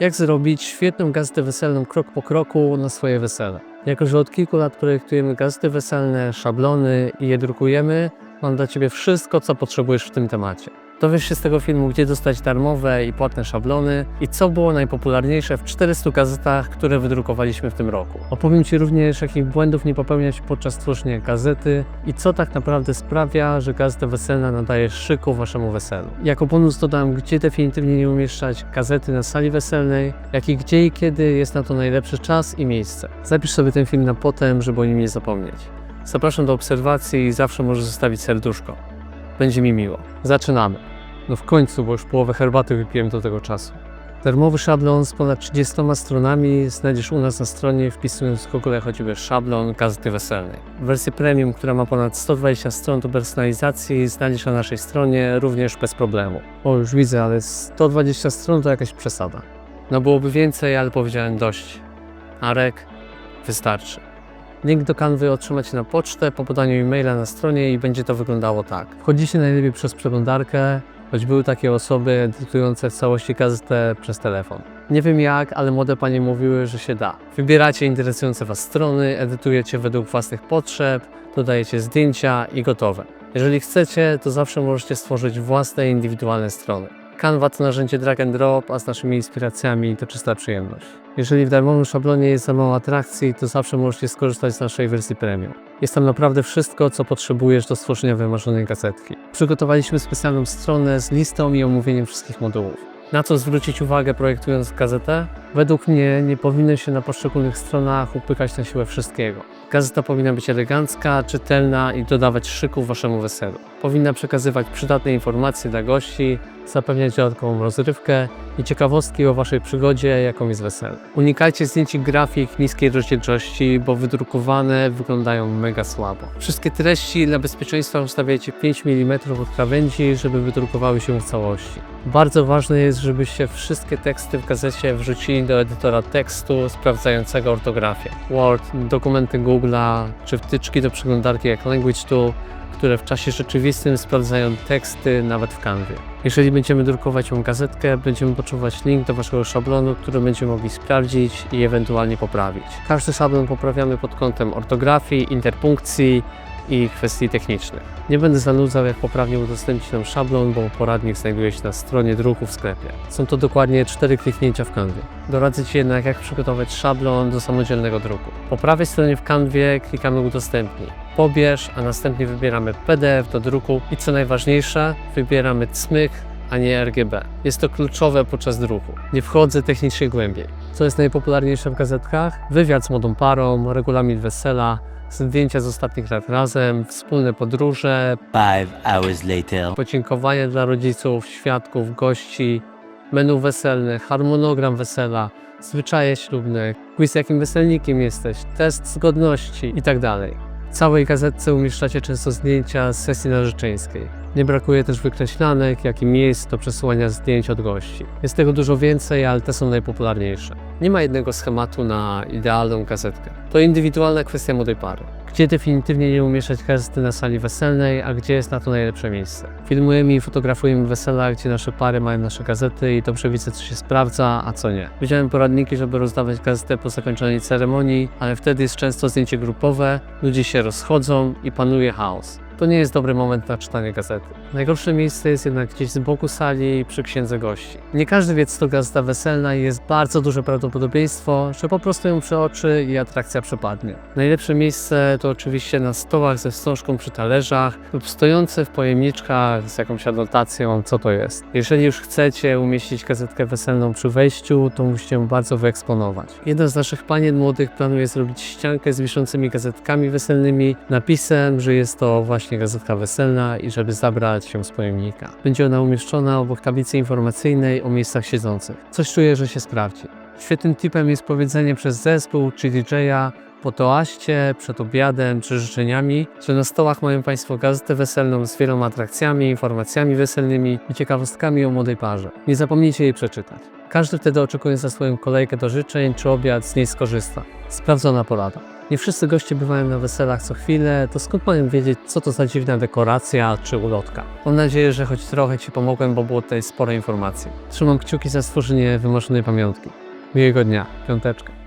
Jak zrobić świetną gazetę weselną krok po kroku na swoje wesele? Jako, że od kilku lat projektujemy gazety weselne, szablony i je drukujemy, mam dla Ciebie wszystko, co potrzebujesz w tym temacie. Dowiesz się z tego filmu, gdzie dostać darmowe i płatne szablony i co było najpopularniejsze w 400 gazetach, które wydrukowaliśmy w tym roku. Opowiem Ci również, jakich błędów nie popełniać podczas tworzenia gazety i co tak naprawdę sprawia, że gazeta weselna nadaje szyku Waszemu weselu. Jako bonus dodam, gdzie definitywnie nie umieszczać gazety na sali weselnej, jak i gdzie i kiedy jest na to najlepszy czas i miejsce. Zapisz sobie ten film na potem, żeby o nim nie zapomnieć. Zapraszam do obserwacji i zawsze możesz zostawić serduszko. Będzie mi miło. Zaczynamy. No w końcu, bo już połowę herbaty wypiłem do tego czasu. Darmowy szablon z ponad 30 stronami znajdziesz u nas na stronie wpisując w Google choćby szablon gazety weselnej. Wersję premium, która ma ponad 120 stron do personalizacji znajdziesz na naszej stronie również bez problemu. O, już widzę, ale 120 stron to jakaś przesada. No byłoby więcej, ale powiedziałem dość. Arek, wystarczy. Link do kanwy otrzymacie na pocztę po podaniu e-maila na stronie i będzie to wyglądało tak. Wchodzicie najlepiej przez przeglądarkę, choć były takie osoby edytujące w całości gazetę przez telefon. Nie wiem jak, ale młode panie mówiły, że się da. Wybieracie interesujące Was strony, edytujecie według własnych potrzeb, dodajecie zdjęcia i gotowe. Jeżeli chcecie, to zawsze możecie stworzyć własne indywidualne strony. Canva to narzędzie drag and drop, a z naszymi inspiracjami to czysta przyjemność. Jeżeli w darmowym szablonie jest za mało atrakcji, to zawsze możecie skorzystać z naszej wersji premium. Jest tam naprawdę wszystko, co potrzebujesz do stworzenia wymarzonej gazetki. Przygotowaliśmy specjalną stronę z listą i omówieniem wszystkich modułów. Na co zwrócić uwagę projektując gazetę? Według mnie nie powinno się na poszczególnych stronach upykać na siłę wszystkiego. Gazeta powinna być elegancka, czytelna i dodawać szyku waszemu weselu. Powinna przekazywać przydatne informacje dla gości, zapewniać dodatkową rozrywkę i ciekawostki o waszej przygodzie, jaką jest wesele. Unikajcie zdjęć i grafik niskiej rozdzielczości, bo wydrukowane wyglądają mega słabo. Wszystkie treści dla bezpieczeństwa ustawiajcie 5 mm od krawędzi, żeby wydrukowały się w całości. Bardzo ważne jest, żebyście wszystkie teksty w gazecie wrzucili do edytora tekstu sprawdzającego ortografię. Word, dokumenty Google'a czy wtyczki do przeglądarki jak Language Tool, które w czasie rzeczywistym sprawdzają teksty nawet w kanwie. Jeżeli będziemy drukować ją gazetkę, będziemy potrzebować link do Waszego szablonu, który będziemy mogli sprawdzić i ewentualnie poprawić. Każdy szablon poprawiamy pod kątem ortografii, interpunkcji i kwestii technicznych. Nie będę zanudzał, jak poprawnie udostępnić nam szablon, bo poradnik znajduje się na stronie druku w sklepie. Są to dokładnie cztery kliknięcia w kanwie. Doradzę Ci jednak, jak przygotować szablon do samodzielnego druku. Po prawej stronie w kanwie klikamy udostępnij. Pobierz, a następnie wybieramy PDF do druku i co najważniejsze, wybieramy cmyk, a nie RGB. Jest to kluczowe podczas druku. Nie wchodzę technicznie głębiej. Co jest najpopularniejsze w gazetkach? Wywiad z młodą parą, regulamin wesela, zdjęcia z ostatnich lat razem, wspólne podróże, Five hours later. podziękowania dla rodziców, świadków, gości, menu weselne, harmonogram wesela, zwyczaje ślubne, quiz jakim weselnikiem jesteś, test zgodności itd. Całej gazetce umieszczacie często zdjęcia z sesji narzeczeńskiej. Nie brakuje też wykreślanek, jak i miejsc do przesyłania zdjęć od gości. Jest tego dużo więcej, ale te są najpopularniejsze. Nie ma jednego schematu na idealną gazetkę. To indywidualna kwestia młodej pary. Gdzie definitywnie nie umieszczać gazety na sali weselnej, a gdzie jest na to najlepsze miejsce. Filmujemy i fotografujemy wesela, gdzie nasze pary mają nasze gazety i dobrze widzę, co się sprawdza, a co nie. Widziałem poradniki, żeby rozdawać gazetę po zakończonej ceremonii, ale wtedy jest często zdjęcie grupowe, ludzie się rozchodzą i panuje chaos. To nie jest dobry moment na czytanie gazety. Najgorsze miejsce jest jednak gdzieś z boku sali przy księdze gości. Nie każdy wie, co to gazeta weselna i jest bardzo duże prawdopodobieństwo, że po prostu ją przeoczy i atrakcja przepadnie. Najlepsze miejsce to oczywiście na stołach ze wstążką przy talerzach lub stojące w pojemniczkach z jakąś adnotacją, co to jest. Jeżeli już chcecie umieścić gazetkę weselną przy wejściu, to musicie ją bardzo wyeksponować. Jedna z naszych panien młodych planuje zrobić ściankę z wiszącymi gazetkami weselnymi, napisem, że jest to właśnie gazetka weselna i żeby zabrać ją z pojemnika. Będzie ona umieszczona obok tablicy informacyjnej o miejscach siedzących. Coś czuję, że się sprawdzi. Świetnym tipem jest powiedzenie przez zespół czy DJ-a po toaście, przed obiadem czy życzeniami, że na stołach mają Państwo gazetę weselną z wieloma atrakcjami, informacjami weselnymi i ciekawostkami o młodej parze. Nie zapomnijcie jej przeczytać. Każdy wtedy oczekuje za swoją kolejkę do życzeń czy obiad z niej skorzysta. Sprawdzona porada. Nie wszyscy goście bywają na weselach co chwilę, to skąd mają wiedzieć, co to za dziwna dekoracja czy ulotka? Mam nadzieję, że choć trochę Ci pomogłem, bo było tutaj sporo informacji. Trzymam kciuki za stworzenie wymarzonej pamiątki. Miłego dnia, piąteczka.